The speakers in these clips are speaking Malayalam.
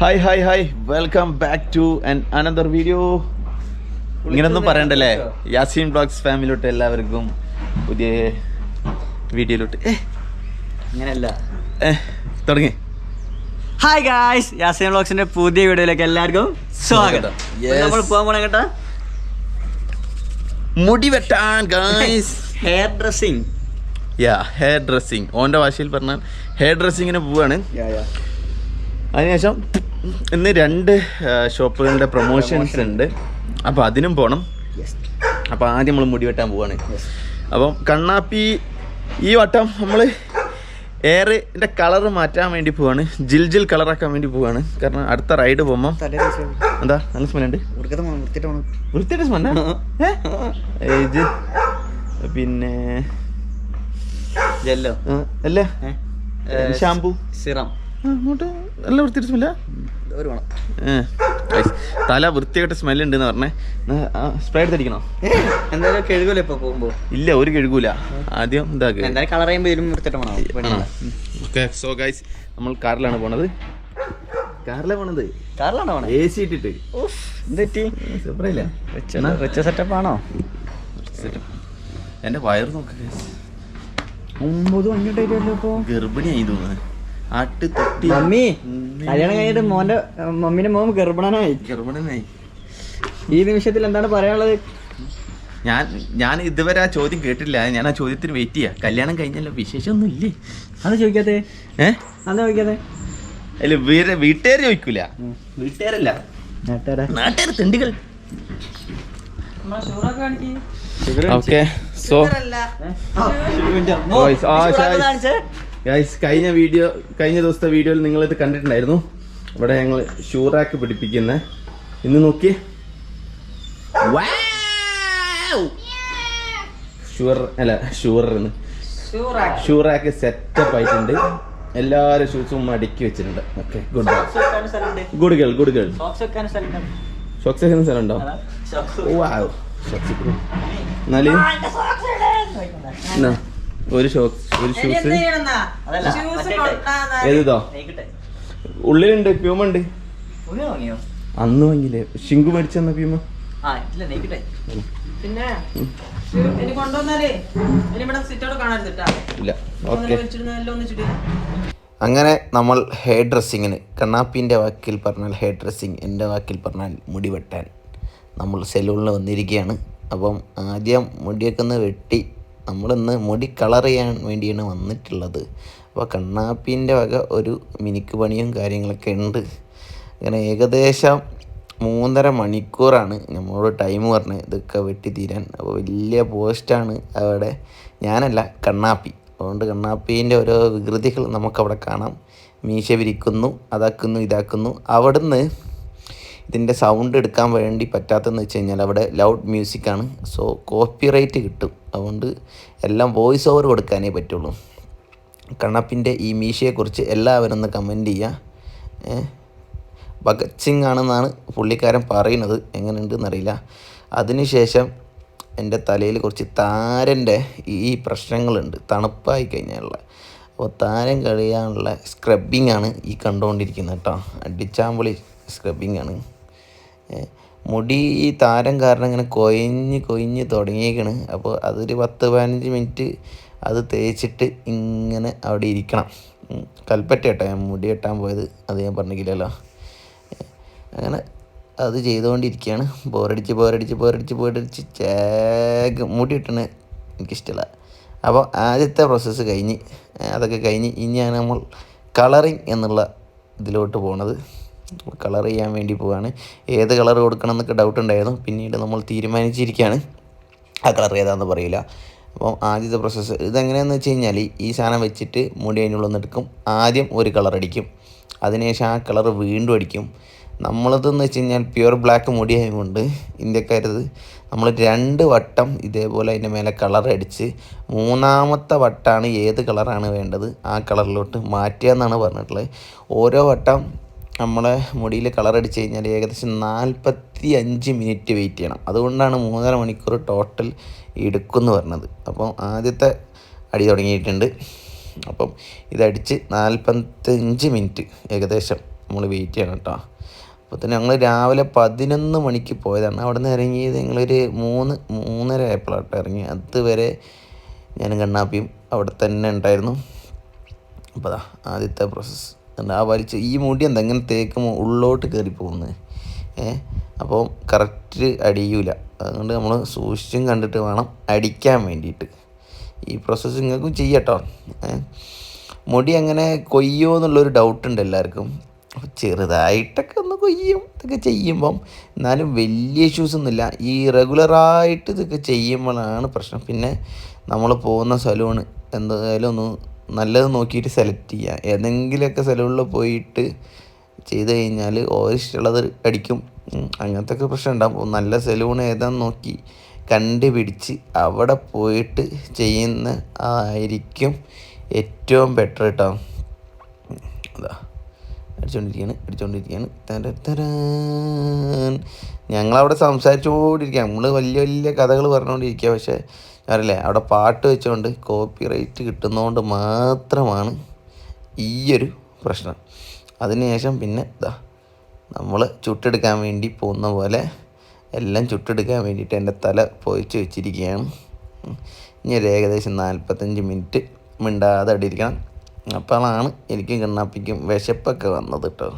Hi hi hi welcome back to another video ഇങ്ങനൊന്നും പറയണ്ടല്ലേ? യാസീൻ ബ്ലോഗ്സ് ഫാമിലിയിലോട്ട് എല്ലാവർക്കും പുതിയ വീഡിയോയിലോട്ട്. അങ്ങനെയല്ല തുടങ്ങി. ഹായ് ഗായ്സ് യാസിൻ ബ്ലോഗ്സിന്റെ പുതിയ വീഡിയോയിലേക്ക് എല്ലാവർക്കും സ്വാഗതം. നമ്മൾ പോകാൻ പോണ കേട്ടാ? മുടി വെട്ടാൻ ഗായ്സ് ഹെയർ ഡ്രസ്സിങ് യാ ഹെയർ ഡ്രസ്സിങ് ഓന്റെ ഭാഷയിൽ പറഞ്ഞാൽ ഹെയർ ഡ്രസ്സിങ്ങിന് പോവാണ്. അതിനുശേഷം ഇന്ന് രണ്ട് ഷോപ്പുകളുടെ പ്രൊമോഷൻസ് ഉണ്ട്. അപ്പോൾ അതിനും പോകണം അപ്പോൾ ആദ്യം നമ്മൾ മുടി വെട്ടാൻ പോവാണ്. അപ്പം കണ്ണാപ്പി ഈ വട്ടം നമ്മൾ എയറിന്റെ കളർ മാറ്റാൻ വേണ്ടി പോവാണ്. ജിൽ ജിൽ കളറാക്കാൻ വേണ്ടി പോവാണ്. കാരണം അടുത്ത റൈഡ് പോകുമ്പോൾ എന്താ? നല്ല സ്മെല്ലുണ്ട് വൃത്തിയുടെ സ്മെല്ല ഇത് പിന്നെ ജെല്ലോ അല്ലേ. ഷാംപൂ സിറം അങ്ങോട്ട് നല്ല വൃത്തിയുടെ സ്മെല്ല ഒരു വേണം തല വൃത്തിയായിട്ട് സ്മെല്ലുണ്ട് ഉണ്ടെന്ന് പറഞ്ഞേ. സ്പ്രേ എടുത്തടിക്കണോ എന്തായാലും കഴുകുമല്ലോ ഇപ്പൊ പോകുമ്പോ? ഇല്ല ഒരു കഴുകൂല. ആദ്യം ഇതാക്കുക എന്തായാലും കളർ ഓക്കെ സോ ഗൈസ് നമ്മൾ കാറിലാണ് പോണത്. കാറിലാണ് പോണത്? കാറിലാണോ എ സി ഇട്ടിട്ട്. എന്തെറ്റി സൂപ്പറില്ല റിച്ച സെറ്റപ്പ് ആണോ? എന്റെ വയർ നോക്ക്. ഒമ്പത് മണിട്ടായിട്ടല്ലോ ഇപ്പൊ? ഗർഭിണിയായി തോന്നുന്നു. ആട്ട് തൊട്ടി. മമ്മി കല്യാണം കഴിഞ്ഞിട്ട് മോന്റെ മമ്മീന്റെ മോൻ ഗർഭണനായി. ഗർഭണനായി. ഈ നിമിഷത്തിൽ എന്താണ് പറയാനുള്ളത്? ഞാൻ ഞാൻ ഇതുവരെ ആ ചോദ്യം കേട്ടില്ല ഞാൻ ആ ചോദ്യത്തിന് വെയിറ്റ് ചെയ്യാം. കല്യാണം കഴിഞ്ഞല്ലോ വിശേഷമൊന്നും ഇല്ലേ അത് ചോദിക്കാതെ ഏ? അത് ചോദിക്കാതെ അല്ല വീര വീട്ടുകാർ ചോദിക്കൂല. വീട്ടുകാരല്ല. നാട്ടുകാരെ. നാട്ടുകാർ തെണ്ടികൾ. ഓക്കെ സോ ആ. ഗൈസ് കഴിഞ്ഞ വീഡിയോ കഴിഞ്ഞ ദിവസത്തെ വീഡിയോയിൽ നിങ്ങളിത് കണ്ടിട്ടുണ്ടായിരുന്നു. ഇവിടെ ഞങ്ങൾ ഷൂറാക്ക് പിടിപ്പിക്കുന്നത് ഇന്ന് നോക്കി. ഷുവർ അല്ല ഷൂറിന് ഷൂറാക്ക് സെറ്റപ്പ് ആയിട്ടുണ്ട്. എല്ലാവരും ഷൂസും അടുക്കി വെച്ചിട്ടുണ്ട്. Okay good good girl good girl socks വെക്കുന്ന എന്നാൽ? എന്നാ, ഒരു ഷോക്സ് ഒരു ഷൂസ് ഏതോ ഉള്ളിലുണ്ട് പ്യൂമ ഉണ്ട് അന്ന് വാങ്ങിയില്ലേ? ഷിങ്കു മേടിച്ചെന്ന പ്യൂമ. പിന്നെ അങ്ങനെ നമ്മൾ ഹെയർ ഡ്രസ്സിങ്ങിന് കണ്ണാപ്പിന്റെ വാക്കിൽ പറഞ്ഞാൽ ഹെയർ ഡ്രസ്സിങ് എന്റെ വാക്കിൽ പറഞ്ഞാൽ മുടി വെട്ടാൻ നമ്മൾ സെലൂണിൽ വന്നിരിക്കുകയാണ്. അപ്പം ആദ്യം മുടിയൊക്കെ ഒന്ന് വെട്ടി നമ്മളിന്ന് മുടി കളർ ചെയ്യാൻ വേണ്ടിയാണ് വന്നിട്ടുള്ളത്. അപ്പോൾ കണ്ണാപ്പിന്റെ വക ഒരു മിനിക്ക് പണിയും കാര്യങ്ങളൊക്കെ ഉണ്ട്. അങ്ങനെ ഏകദേശം മൂന്നര മണിക്കൂറാണ് നമ്മളോട് ടൈം പറഞ്ഞത് ഇതൊക്കെ വെട്ടിത്തീരാൻ. അപ്പോൾ വലിയ പോസ്റ്റാണ് അവിടെ. ഞാനല്ല കണ്ണാപ്പി. അതുകൊണ്ട് കണ്ണാപ്പീന്റെ ഓരോ വികൃതികൾ നമുക്കവിടെ കാണാം. മീശ വിരിക്കുന്നു അതാക്കുന്നു ഇതാക്കുന്നു. അവിടുന്ന് ഇതിന്റെ സൗണ്ട് എടുക്കാൻ വേണ്ടി പറ്റാത്തതെന്ന് വെച്ച് കഴിഞ്ഞാൽ അവിടെ ലൗഡ് മ്യൂസിക്കാണ് സോ കോപ്പിറൈറ്റ് കിട്ടും. അതുകൊണ്ട് എല്ലാം വോയിസ് ഓവർ കൊടുക്കാനേ പറ്റുള്ളൂ. കണ്ണപ്പിന്റെ ഈ മീശയെക്കുറിച്ച് എല്ലാവരും ഒന്ന് കമന്റ് ചെയ്യുക. ഭഗത് സിംഗ് ആണെന്നാണ് പുള്ളിക്കാരൻ പറയുന്നത്. എങ്ങനെയുണ്ടെന്നറിയില്ല അതിനുശേഷം എന്റെ തലയിൽ കുറച്ച് താരന്റെ ഈ പ്രശ്നങ്ങളുണ്ട്. തണുപ്പായി കഴിഞ്ഞാലുള്ള. അപ്പോൾ താരം കഴിയാനുള്ള സ്ക്രബിംഗ് ആണ് ഈ കണ്ടുകൊണ്ടിരിക്കുന്നത് കേട്ടോ. അടിച്ചാമ്പൊളി സ്ക്രബിംഗ് ആണ്. മുടി ഈ താരം കാരണം ഇങ്ങനെ കൊയിഞ്ഞ് കൊയിഞ്ഞ് തുടങ്ങിയേക്കണ്. അപ്പോൾ അതൊരു പത്ത് പതിനഞ്ച് മിനിറ്റ് അത് തേച്ചിട്ട് ഇങ്ങനെ അവിടെ ഇരിക്കണം. കൽപ്പറ്റ കേട്ടോ ഞാൻ മുടി വെട്ടാൻ പോയത്. അത് ഞാൻ പറഞ്ഞില്ലല്ലോ. അങ്ങനെ അത് ചെയ്തുകൊണ്ടിരിക്കുകയാണ്. ബോറടിച്ച് ബോറടിച്ച് ബോറടിച്ച് ബോറടിച്ച് ചേക്ക് മുടി കിട്ടണ എനിക്കിഷ്ടമില്ല അപ്പോൾ ആദ്യത്തെ പ്രോസസ്സ് കഴിഞ്ഞ് അതൊക്കെ കഴിഞ്ഞ് ഇനിയാണ് നമ്മൾ കളറിങ് എന്നുള്ള ഇതിലോട്ട് പോണത്. കളർ ചെയ്യാൻ വേണ്ടി പോവാണ്. ഏത് കളർ കൊടുക്കണം എന്നൊക്കെ ഡൗട്ട് ഉണ്ടായിരുന്നു. പിന്നീട് നമ്മൾ തീരുമാനിച്ചിരിക്കുകയാണ് ആ കളർ ഏതാണെന്ന് പറയില്ല. അപ്പം ആദ്യത്തെ പ്രോസസ്സ് ഇതെങ്ങനെയാണെന്ന് വെച്ച് കഴിഞ്ഞാൽ ഈ സാധനം വെച്ചിട്ട് മുടി അതിനുള്ളിൽ എടുക്കും. ആദ്യം ഒരു കളർ അടിക്കും. അതിനുശേഷം ആ കളർ വീണ്ടും അടിക്കും. നമ്മളതെന്ന് വെച്ച് കഴിഞ്ഞാൽ പ്യുവർ ബ്ലാക്ക് മുടി ആയതുകൊണ്ട് ഇന്ത്യക്കാരത് നമ്മൾ രണ്ട് വട്ടം ഇതേപോലെ അതിന്റെ മേലെ കളർ അടിച്ച് മൂന്നാമത്തെ വട്ടമാണ് ഏത് കളറാണ് വേണ്ടത് ആ കളറിലോട്ട് മാറ്റുക എന്നാണ് പറഞ്ഞിട്ടുള്ളത്. ഓരോ വട്ടം നമ്മളെ മുടിയിൽ കളർ അടിച്ച് കഴിഞ്ഞാൽ ഏകദേശം നാൽപ്പത്തി അഞ്ച് മിനിറ്റ് വെയിറ്റ് ചെയ്യണം. അതുകൊണ്ടാണ് മൂന്നര മണിക്കൂർ ടോട്ടൽ എടുക്കുമെന്ന് പറഞ്ഞത്. അപ്പം ആദ്യത്തെ അടി തുടങ്ങിയിട്ടുണ്ട്. അപ്പം ഇതടിച്ച് നാൽപ്പത്തഞ്ച് മിനിറ്റ് ഏകദേശം നമ്മൾ വെയിറ്റ് ചെയ്യണം കേട്ടോ അപ്പോൾ തന്നെ ഞങ്ങൾ രാവിലെ പതിനൊന്ന് മണിക്ക് പോയതാണ്. അവിടെ നിന്ന് ഇറങ്ങിയത് ഞങ്ങളൊരു മൂന്ന് മൂന്നര ആയപ്പോഴാട്ടോ ഇറങ്ങി അതുവരെ ഞാനും കണ്ണാപ്പിയും അവിടെ തന്നെ ഉണ്ടായിരുന്നു. അപ്പോൾ അതാ ആദ്യത്തെ പ്രോസസ്സ് എന്താ ആ വലിച്ച് ഈ മുടി എന്താ ഇങ്ങനെ തേക്കുമ്പോൾ ഉള്ളോട്ട് കയറി പോകുന്നത് ഏ? അപ്പോൾ കറക്റ്റ് അടിയൂല. അതുകൊണ്ട് നമ്മൾ സൂക്ഷിച്ചും കണ്ടിട്ട് വേണം അടിക്കാൻ വേണ്ടിയിട്ട്. ഈ പ്രോസസ്സ് നിങ്ങൾക്കും ചെയ്യട്ടോ. മുടി അങ്ങനെ കൊയ്യോ എന്നുള്ളൊരു ഡൗട്ട് ഉണ്ട് എല്ലാവർക്കും. ചെറുതായിട്ടൊക്കെ ഒന്ന് കൊയ്യും ഇതൊക്കെ ചെയ്യുമ്പം. എന്നാലും വലിയ ഇഷ്യൂസ് ഒന്നുമില്ല. ഈ റെഗുലറായിട്ട് ഇതൊക്കെ ചെയ്യുമ്പോഴാണ് പ്രശ്നം. പിന്നെ നമ്മൾ പോകുന്ന സലൂണ് എന്തായാലും ഒന്ന് നല്ലത് നോക്കിയിട്ട് സെലക്ട് ചെയ്യുക ഏതെങ്കിലുമൊക്കെ സ്ഥലങ്ങളിൽ പോയിട്ട് ചെയ്ത് കഴിഞ്ഞാൽ ഓരോ ഇഷ്ടമുള്ളത് അടിക്കും. അങ്ങനത്തെ ഒക്കെ പ്രശ്നം ഉണ്ടാകും നല്ല സലൂൺ ഏതാന്ന് നോക്കി കണ്ടുപിടിച്ച് അവിടെ പോയിട്ട് ചെയ്യുന്ന ആയിരിക്കും ഏറ്റവും ബെറ്റർ കേട്ടോ അതാ അടിച്ചോണ്ടിരിക്കാണ് അടിച്ചോണ്ടിരിക്കുകയാണ് തര ഞങ്ങളവിടെ സംസാരിച്ചുകൊണ്ടിരിക്കുക നമ്മൾ വലിയ വലിയ കഥകൾ പറഞ്ഞുകൊണ്ടിരിക്കുക പക്ഷേ അറിയില്ലേ? അവിടെ പാട്ട് വെച്ചുകൊണ്ട് കോപ്പി റൈറ്റ് കിട്ടുന്നതുകൊണ്ട് മാത്രമാണ് ഈയൊരു പ്രശ്നം. അതിനുശേഷം പിന്നെ ഇതാ നമ്മൾ ചുട്ടെടുക്കാൻ വേണ്ടി പോകുന്ന പോലെ എല്ലാം ചുട്ടെടുക്കാൻ വേണ്ടിയിട്ട് എന്റെ തല പൊയിച്ച് വെച്ചിരിക്കുകയാണ്. ഇനി ഒരു ഏകദേശം നാൽപ്പത്തഞ്ച് മിനിറ്റ് മിണ്ടാതെ അടിയിരിക്കണം അപ്പോഴാണ് എനിക്കും കണ്ണാപ്പിക്കും വിശപ്പൊക്കെ വന്നത് കേട്ടോ.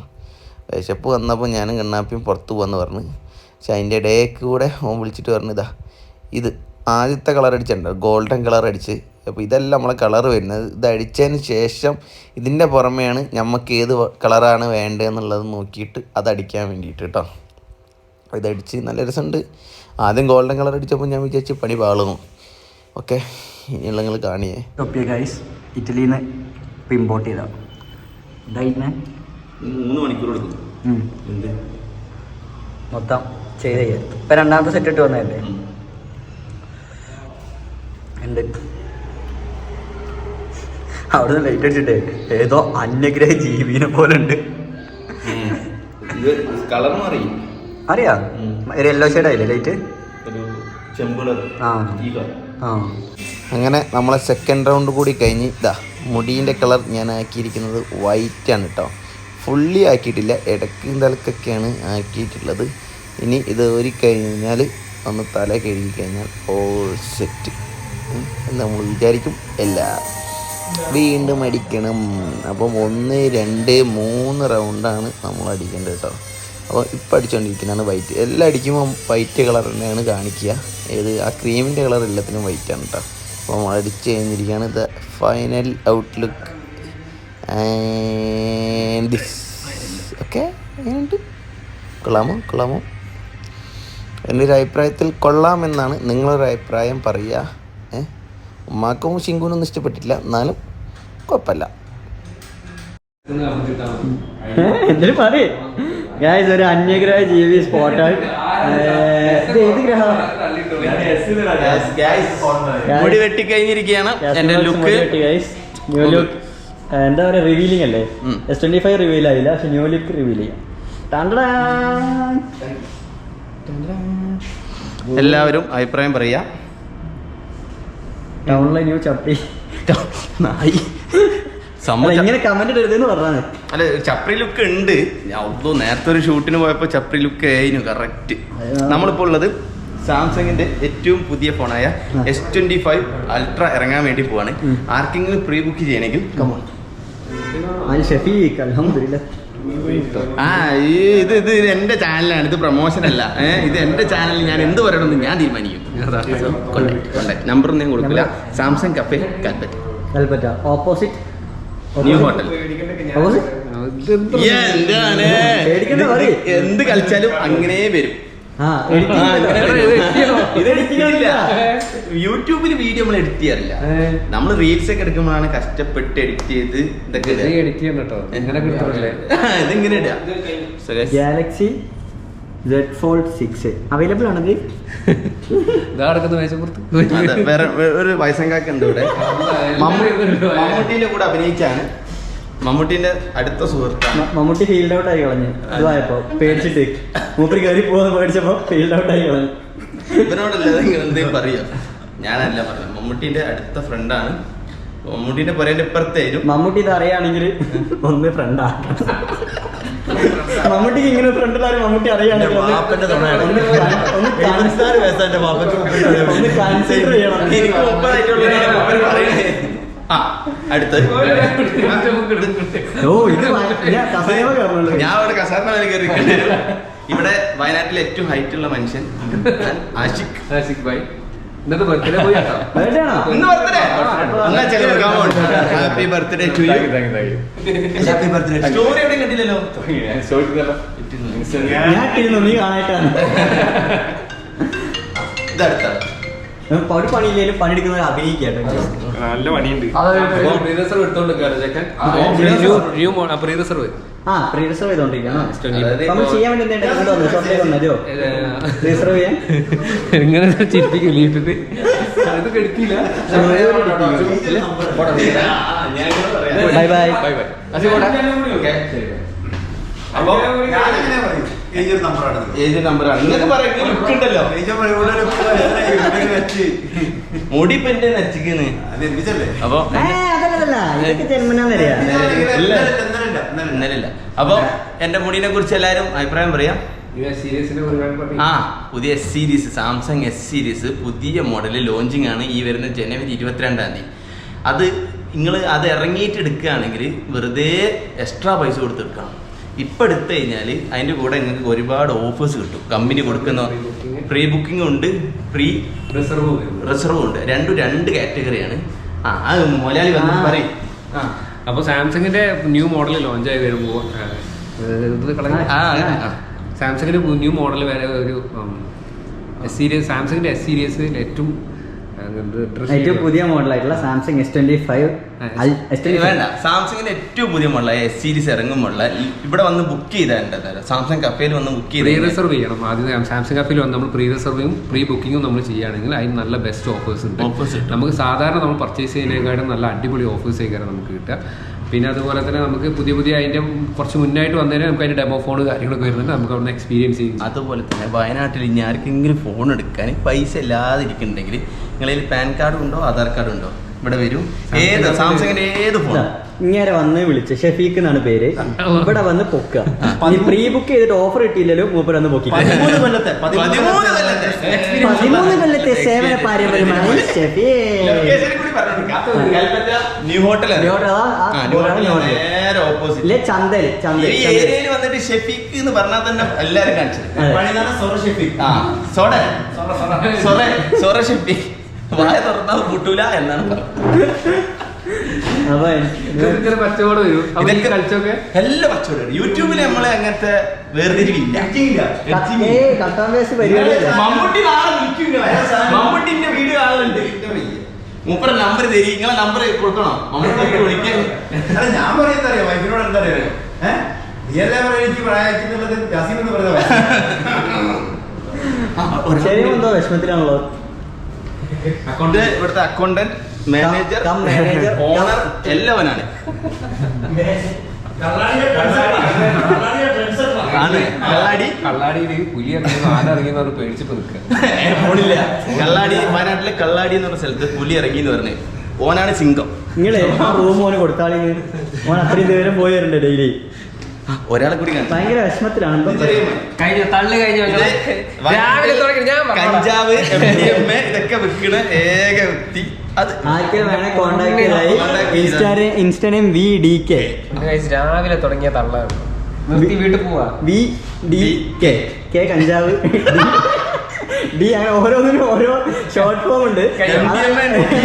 വിശപ്പ് വന്നപ്പോൾ ഞാനും കണ്ണാപ്പിയും പുറത്ത് പോകാമെന്ന് പറഞ്ഞു. പക്ഷെ അതിന്റെ ഇടയിൽ കൂടെ ഓൻ വിളിച്ചിട്ട് പറഞ്ഞു ഇതാ ഇത് ആദ്യത്തെ കളർ അടിച്ചിട്ടുണ്ട്. ഗോൾഡൻ കളർ അടിച്ച്. അപ്പോൾ ഇതെല്ലാം നമ്മളെ കളർ വരുന്നത് ഇത് അടിച്ചതിന് ശേഷം ഇതിന്റെ പുറമെയാണ് നമുക്ക് ഏത് കളറാണ് വേണ്ടതെന്നുള്ളത് നോക്കിയിട്ട് അത് അടിക്കാൻ വേണ്ടിയിട്ട് കേട്ടോ അപ്പോൾ ഇതടിച്ച് നല്ല രസമുണ്ട്. ആദ്യം ഗോൾഡൻ കളർ അടിച്ചപ്പോൾ ഞാൻ വിചാരിച്ച് പണി പാളുന്നു. ഓക്കെ ഇനിയുള്ള നിങ്ങൾ കാണിയേ. ടോപ്പിയ ഗൈസ് ഇറ്റലിയിൽ നിന്ന് ഇപ്പോൾ ഇമ്പോർട്ട് ചെയ്താൽ മൂന്ന് മണിക്കൂർ എടുക്കും. മൊത്തം ചെയ്ത്. ഇപ്പം രണ്ടാമത്തെ സെറ്റ് ഇട്ട് വന്നതല്ലേ? ഉണ്ട് അവിടെ നിന്ന് ലൈറ്റ് അടിച്ചിട്ടേ ഏതോ അന്യഗ്രഹ ജീവിനെ പോലെ ഉണ്ട്. ഇത് കളർ മാറി. അറിയാ. ഒരു യെല്ലോ ഷെയ്ഡ് ആയില്ലേ ലൈറ്റ് ഒരു ചെമ്പുകളർ ആ. ആ. അങ്ങനെ നമ്മളെ സെക്കൻഡ് റൗണ്ട് കൂടി കഴിഞ്ഞ് ഇതാ മുടീന്റെ കളർ ഞാൻ ആക്കിയിരിക്കുന്നത് വൈറ്റ് ആണ് കേട്ടോ ഫുള്ളി ആക്കിയിട്ടില്ല ഇടയ്ക്കും തലക്കൊക്കെയാണ് ആക്കിയിട്ടുള്ളത്. ഇനി ഇത് ഒരു കഴിഞ്ഞാൽ ഒന്ന് തല കഴുകി കഴിഞ്ഞാൽ ഓൾ സെറ്റ് നമ്മൾ വിചാരിക്കും. എല്ലാ വീണ്ടും അടിക്കണം. അപ്പം ഒന്ന് രണ്ട് മൂന്ന് റൗണ്ടാണ് നമ്മൾ അടിക്കേണ്ടത് കേട്ടോ. അപ്പോൾ ഇപ്പം അടിച്ചുകൊണ്ടിരിക്കുന്നതാണ് വൈറ്റ് എല്ലാം അടിക്കുമ്പോൾ വൈറ്റ് കളർ തന്നെയാണ് കാണിക്കുക. ഏത്? ആ ക്രീമിന്റെ കളർ എല്ലാത്തിനും വൈറ്റാണ് കേട്ടോ. അപ്പോൾ നമ്മൾ അടിച്ച് കഴിഞ്ഞിരിക്കുകയാണ്. The final outlook and this okay എങ്ങനെയുണ്ട് കൊള്ളാമോ? കൊള്ളാമോ? എന്റെ ഒരു അഭിപ്രായത്തിൽ കൊള്ളാമെന്നാണ് നിങ്ങളൊരു അഭിപ്രായം പറയുക. ഉമ്മാക്കും ശിങ്കുനൊന്നും ഇഷ്ടപ്പെട്ടില്ല എന്നാലും കുഴപ്പമില്ല. എന്തിനും പറയേ ഗായ്സ് ഒരു അന്യഗ്രഹ ജീവി സ്പോട്ടാണ് ഏത് ഗ്രഹം? മുടി വെട്ടി എന്റെ എന്റെ ലുക്ക് ന്യൂ ലുക്ക് എന്താ പറയുക റിവീലിംഗ് അല്ലേ. എസ് ട്വന്റി ഫൈവ് റിവീൽ ആയില്ല പക്ഷെ ന്യൂ ലുക്ക് റിവീൽ ചെയ്യാം. എല്ലാവരും അഭിപ്രായം പറയാ. ടൗണിലെ ചപ്പി നായി. ഇങ്ങനെ കമന്റ് ഇടരുതെന്ന് പറഞ്ഞാണ്. അല്ല ചപ്രി ലുക്ക് ഉണ്ട്. ഞാൻ ഒന്നോ നേരത്തെ ഒരു ഷൂട്ടിന് പോയപ്പോ ചപ്രി ലുക്ക് ആയിരുന്നു കറക്റ്റ് നമ്മളിപ്പോൾ ഉള്ളത് സാംസങ്ങിന്റെ ഏറ്റവും പുതിയ ഫോണായ. എസ് ട്വന്റി ഫൈവ് അൾട്ര ഇറങ്ങാൻ വേണ്ടി പോവാണ്. ആർക്കെങ്കിലും പ്രീ ബുക്ക് ചെയ്യണമെങ്കിൽ കമോൺ ഷഫീഖ് ആ ഈ ഇത് ഇത് എന്റെ ചാനലാണ് ഇത് പ്രൊമോഷൻ അല്ല. ഇത് എന്റെ ചാനലിൽ ഞാൻ എന്ത് പറയണമെന്ന് ഞാൻ തീരുമാനിക്കും. നമ്പർ ഒന്നും ഞാൻ കൊടുക്കില്ല. Samsung cafe Kalpetta Kalpetta opposite new hotel. എന്ത് കളിച്ചാലും അങ്ങനെ വരും. യൂട്യൂബിൽ വീഡിയോ നമ്മൾ എഡിറ്റ് ചെയ്യാറില്ല. നമ്മൾ റീൽസ് ഒക്കെ എടുക്കുമ്പോഴാണ് കഷ്ടപ്പെട്ട് എഡിറ്റ് ചെയ്ത് ഇതൊക്കെ. എഡിറ്റ് ചെയ്യണം കേട്ടോ ഇതിങ്ങനെ galaxy Z fold six available ആണത് വേറെ ഒരു വയസ്സങ്കാക്കുണ്ട് ഇവിടെ. മമ്മൂ- മമ്മൂട്ടിന്റെ കൂടെ അഭിനയിച്ചാണ്. മമ്മൂട്ടിന്റെ അടുത്ത സുഹൃത്താണ്. മമ്മൂട്ടി ഫീൽഡ് ഔട്ട് ആയി കളഞ്ഞു. അതായപ്പോ പേടിച്ചിട്ട്. മൂപ്പര് കയറി പോകുന്ന പേടിച്ചപ്പോ ഫീൽഡ് ഔട്ട് ആയി കളഞ്ഞു. ഇവനോടല്ലാതെ ഇങ്ങനെ എന്തെങ്കിലും പറയോ? ഞാനല്ല പറഞ്ഞു മമ്മൂട്ടിന്റെ അടുത്ത ഫ്രണ്ടാണ് മമ്മൂട്ടിന്റെ പുരേന്റെ ഇപ്പുറത്തേരും മമ്മൂട്ടി ഇത് അറിയാണെങ്കിൽ ഒന്ന് ഫ്രണ്ടാ മമ്മൂട്ടിക്ക് ഇങ്ങനെ ഫ്രണ്ടിലാരും മമ്മൂട്ടി അറിയാണെങ്കിൽ ഒന്ന് കൺസിഡർ ചെയ്യണം. അടുത്ത്. ഓ ഇത് ഞാൻ കസേര ഞാൻ ഇവിടെ കസാറിന മേലെ കയറി ഇവിടെ വയനാട്ടിലെ ഏറ്റവും ഹൈറ്റ് ഉള്ള മനുഷ്യൻ ആഷിഖ്. ആഷിഖ് ഭായ്. ഇന്നത്തെ ബർത്ത്ഡേ പോയി ഇന്ന് happy birthday to you happy birthday story എവിടെയും കണ്ടില്ലല്ലോ. ഞാൻ നീ കാണായിട്ടാണ്. ഇതടുത്താണ്. ഒരു പണിയില്ലെങ്കിലും പണിയെടുക്കുന്നവർ അഭിനയിക്കട്ടെ നല്ല പണിയുണ്ട്. പ്രീ റിസർവ് എടുത്തോണ്ട് ചെക്കൻ പ്രീ റിസർവ് ആ പ്രീ റിസർവ് നമ്മൾ ചെയ്യാൻ വേണ്ടി എന്തെങ്കിലും വന്നോ റിസർവ് ചെയ്യാൻ? ചിരിപ്പിക്കും അത് കെടുക്കില്ല ബൈ ബൈ ബൈ ബൈ അസി പോട്ടെ അപ്പൊ ഏത് നമ്പറാണ് നിങ്ങൾക്ക് പറയാം ലുക്ക് ഉണ്ടല്ലോ മുടി ഇപ്പൊ എന്റെ നച്ചിക്കണ് അപ്പൊ ഇന്നലില്ല അപ്പൊ എന്റെ മുടിനെ കുറിച്ച് എല്ലാരും അഭിപ്രായം പറയാം ആ പുതിയ S series Samsung S series പുതിയ മോഡൽ ലോഞ്ചിങ് ആണ് ഈ വരുന്ന ജനുവരി ഇരുപത്തിരണ്ടാം തീയതി അത് നിങ്ങൾ അത് ഇറങ്ങിയിട്ട് എടുക്കുകയാണെങ്കിൽ വെറുതെ എക്സ്ട്രാ പൈസ കൊടുത്തെടുക്കണം ഇപ്പം എടുത്തു കഴിഞ്ഞാൽ അതിന്റെ കൂടെ നിങ്ങൾക്ക് ഒരുപാട് ഓഫേഴ്സ് കിട്ടും. കമ്പനി കൊടുക്കുന്ന പ്രീ ബുക്കിംഗ് ഉണ്ട് പ്രീ റിസർവ് റിസർവ് ഉണ്ട്. രണ്ടും രണ്ട് കാറ്റഗറിയാണ് ആ അത് മൊലാളി വന്ന് ആ. പറയും. അപ്പൊ അപ്പോൾ സാംസങ്ങിന്റെ ന്യൂ മോഡൽ ലോഞ്ച് ആയി വരുമ്പോൾ ആ. സാംസങ്ങിന്റെ ന്യൂ മോഡൽ വരെ ഒരു എസ് സീരീസ് സാംസങ്ങിന്റെ എസ് സീരീസ് ഏറ്റവും ഏറ്റവും പുതിയ മോഡലായിട്ടുള്ള സാംസങ് എസ് ട്വന്റി ഫൈവ് വേണ്ട. സാംസങ്ങിന്റെ ഏറ്റവും പുതിയ മോഡല എസ് സീരീസ് ഇറങ്ങുമ്പോൾ ഇവിടെ വന്ന് ബുക്ക് ചെയ്താൽ സാംസങ് കഫേയിൽ വന്ന് ബുക്ക് പ്രീ ചെയ്ത് റിസർവ് ചെയ്യണം. ആദ്യം സാംസങ് കഫേയിൽ വന്ന് നമ്മൾ പ്രീ റിസർവിങ്ങും പ്രീ ബുക്കിങ്ങും നമ്മൾ ചെയ്യുകയാണെങ്കിൽ അതിന് നല്ല ബെസ്റ്റ് ഓഫേഴ്സ് ഉണ്ട്. നമുക്ക് സാധാരണ നമ്മൾ പർച്ചേസ് ചെയ്യുന്നതിനേക്കാളും നല്ല അടിപൊളി ഓഫേഴ്സ് ആയിരിക്കും നമുക്ക് കിട്ടുക. പിന്നെ അതുപോലെ തന്നെ നമുക്ക് പുതിയ പുതിയ അതിന്റെ കുറച്ച് മുന്നായിട്ട് വന്നതിന് നമുക്ക് അതിന്റെ ഡെമോ ഫോൺ കാര്യങ്ങളൊക്കെ വരുന്നുണ്ട്. നമുക്ക് അവിടെ എക്സ്പീരിയൻസ് ചെയ്യും അതുപോലെ തന്നെ വയനാട്ടിൽ ഇനി ആർക്കെങ്കിലും ഫോൺ എടുക്കാൻ പൈസ ഇല്ലാതെ ഇരിക്കുന്നുണ്ടെങ്കിൽ നിങ്ങളിൽ പാൻ കാർഡ് ഉണ്ടോ ആധാർ കാർഡ് ഉണ്ടോ? ഇവിടെ വരും. ഏത് സാംസങ്ങിന്റെ ഏത് ഫോൺ ഇങ്ങനെ വന്ന് വിളിച്ച ഷെഫീഖ് എന്നാണ് പേര്. ഇവിടെ വന്ന് പൊക്കുക. നീ പ്രീ ബുക്ക് ചെയ്തിട്ട് ഓഫർ കിട്ടിയില്ലല്ലോ മൂപ്പർ വന്ന് പൊക്കി. പതിമൂന്ന് കൊല്ലത്തെ സേവന പാരമ്പര്യമാണ് ചന്തൽ ചന്തൽ ഏരിയയിൽ വന്നിട്ട് ഷെഫീഖ് എന്ന് പറഞ്ഞാൽ തന്നെ എല്ലാരും കാണിച്ചത് ആ സോഡ സൊറ സൊറ. ഷെഫീഖ്. വായ തുറന്നാൽ കൂട്ടൂല എന്നാണ് പറഞ്ഞത്. പച്ചവോട് വരും. എല്ലാ യൂട്യൂബിൽ നമ്മളെ അങ്ങനത്തെ വേർതിരിവില്ല. മമ്മൂട്ടി. മമ്മൂട്ടിന്റെ വീഡിയോ ആളുണ്ട് മൂപ്പറ നമ്പർ തരി. നിങ്ങളെ നമ്പർ കൊടുക്കണം. മമ്മൂട്ടി വിളിക്കാൻ. അല്ല ഞാൻ പറയുന്നത് അറിയാം? വൈഫിനോട് എന്താ അറിയാം? ഏഹ് നീയല്ലേ പറയാ എനിക്ക് പ്രായക്കുന്നുള്ളത് ജാസിം എന്ന് പറഞ്ഞ ശരി എന്തോ വിഷമത്തിലാണല്ലോ. അക്കൗണ്ട് ഇവിടുത്തെ accountant manager cum manager, owner എല്ലാവനാണ്. ആണ്. കള്ളാടി. കള്ളാടിയിൽ പുലി ഇറങ്ങി ആന ഇറങ്ങി എന്ന് പറഞ്ഞ് പേടിച്ചിട്ട് നിൽക്കുക കള്ളാടി വയനാട്ടിലെ കള്ളാടി എന്ന് പറഞ്ഞ സ്ഥലത്ത് പുലി ഇറങ്ങി എന്ന് പറഞ്ഞു. ഓനാണ് സിംഗം. നിങ്ങളെ റൂം ഓന് കൊടുത്താളി. ഓൻ അത്രയും ദൂരം പോയി വരണ്ടേ ഡെയിലി ഒരാളെ കൂടി ഭയങ്കര വിഷമത്തിലാണ് എന്തോ കഴിഞ്ഞ തള്ളു കഴിഞ്ഞ രാവിലെ തുടങ്ങി ഞാൻ കഞ്ചാവ് ഇതൊക്കെ വിൽക്കണ ഏക വ്യക്തി. അത് വേണേ കോണ്ടാക്ട് ചെയ്തായി. Contact ഇൻസ്റ്റാ ചെയ്താൽ. വി ഡി കെ രാവിലെ തുടങ്ങിയ തള്ളാണ്. നിർത്തി വീട്ടിൽ പോവാ. വി ഡി കെ കെ കഞ്ചാവ്. ഡി അങ്ങനെ ഓരോന്നിനും ഓരോ ഷോർട്ട് ഫോം ഉണ്ട്.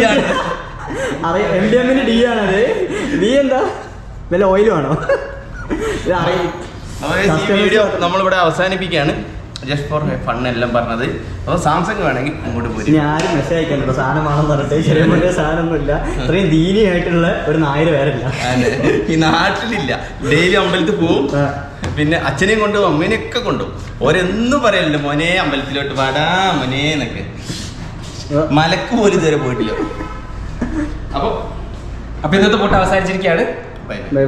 ആണ്. എം ഡി എമ്മിന് ഡി ആണത്. നീ എന്താ? വല്ല ഓയിൽ വേണോ? ഈ വീഡിയോ. നമ്മളിവിടെ അവസാനിപ്പിക്കുകയാണ്. ജസ്റ്റ് ഫോർ ഫൺ എല്ലാം പറഞ്ഞത്. അപ്പൊ സാംസങ് വേണമെങ്കിൽ അങ്ങോട്ട് പോയി ഞാനും മെസ്സേജ് അയക്കണ്ട. സാധനമാണെന്ന് പറഞ്ഞിട്ട് ചെറിയ വലിയ സാധനമൊന്നുമില്ല. ഇത്രയും ദീനിയായിട്ടുള്ള ഒരു നായര് പേരല്ല. ഈ നാട്ടിലില്ല. ഡെയിലി അമ്പലത്തിൽ പോവും. പിന്നെ അച്ഛനെയും കൊണ്ടു അമ്മേനെയൊക്കെ കൊണ്ടു ഓരെന്നും പറയലുണ്ട് മോനെ അമ്പലത്തിലോട്ട് പാടാ മോനെ എന്നൊക്കെ. മലക്ക് പോലും ഇതുവരെ പോയിട്ടില്ല. അപ്പൊ അപ്പൊ ഇന്നത്തെ പോട്ട് അവസാനിച്ചിരിക്കുകയാണ്. ബൈ